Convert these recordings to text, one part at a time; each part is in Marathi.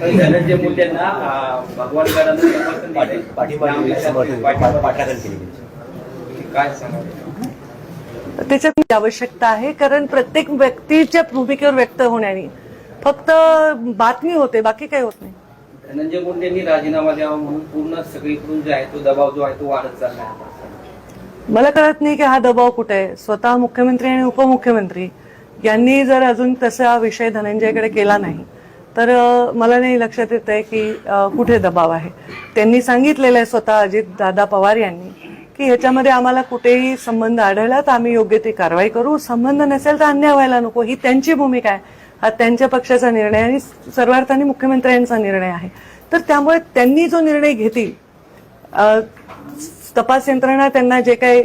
धनंजय मुंडेंना भगवान गडानं समर्थन दिलंय. केली. काय त्याच्यात आवश्यकता आहे कारण प्रत्येक व्यक्तीच्या भूमिकेवर व्यक्त होण्याने. फक्त बातमी होते बाकी काही होत नाही. धनंजय मुंडेंनी राजीनामा द्यावा म्हणून पूर्ण सगळीकडून जो आहे तो दबाव जो आहे तो वाढत चालला आहे. मला कळत नाही की हा दबाव कुठे आहे. स्वतः मुख्यमंत्री आणि उपमुख्यमंत्री. यांनी जर अजून तसा विषय धनंजयकडे केला नाही तर मला नाही लक्षात येत आहे की कुठे दबाव आहे. त्यांनी सांगितलेलं आहे स्वतः अजित दादा पवार यांनी की ह्याच्यामध्ये आम्हाला कुठेही संबंध आढळला तर आम्ही योग्य ती कारवाई करू. संबंध नसेल तर अन्याय व्हायला नको. ही त्यांची भूमिका आहे. हा त्यांच्या पक्षाचा निर्णय आणि सर्वार्थाने मुख्यमंत्र्यांचा निर्णय आहे. तर त्यामुळे त्यांनी जो निर्णय घेतील तपास यंत्रणा त्यांना जे काही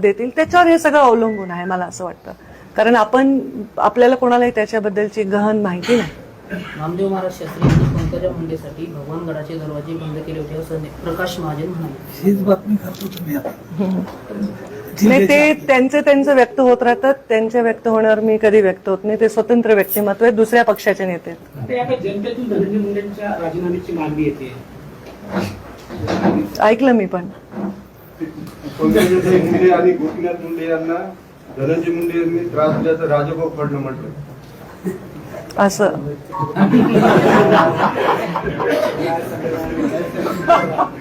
देतील त्याच्यावर हे सगळं अवलंबून आहे मला असं वाटतं. कारण आपण आपल्याला कोणालाही त्याच्याबद्दलची गहन माहिती नाही. नामदेव महाराज शास्त्री यांनी पंकजा मुंडेसाठी भगवानगडाचे दरवाजे बंद केले होते असं प्रकाश महाजन म्हणाले. हीच बातमी करतो तुम्ही आता. नाही ते त्यांचं त्यांचं व्यक्त होत राहतात. त्यांच्या व्यक्त होण्यावर मी कधी व्यक्त होत नाही. ते स्वतंत्र व्यक्तिमत्व आहे दुसऱ्या पक्षाचे नेते आहेत. ते आता जनतेतून धनंजय मुंडेंच्या राजीनाम्याची मागणी येते. ऐकलं मी पण. पंकजा मुंडे आणि गोपीनाथ मुंडे यांना धनंजय मुंडे यांनी त्रास दिल्याचं राजभाऊ फडणं म्हटलं. असं.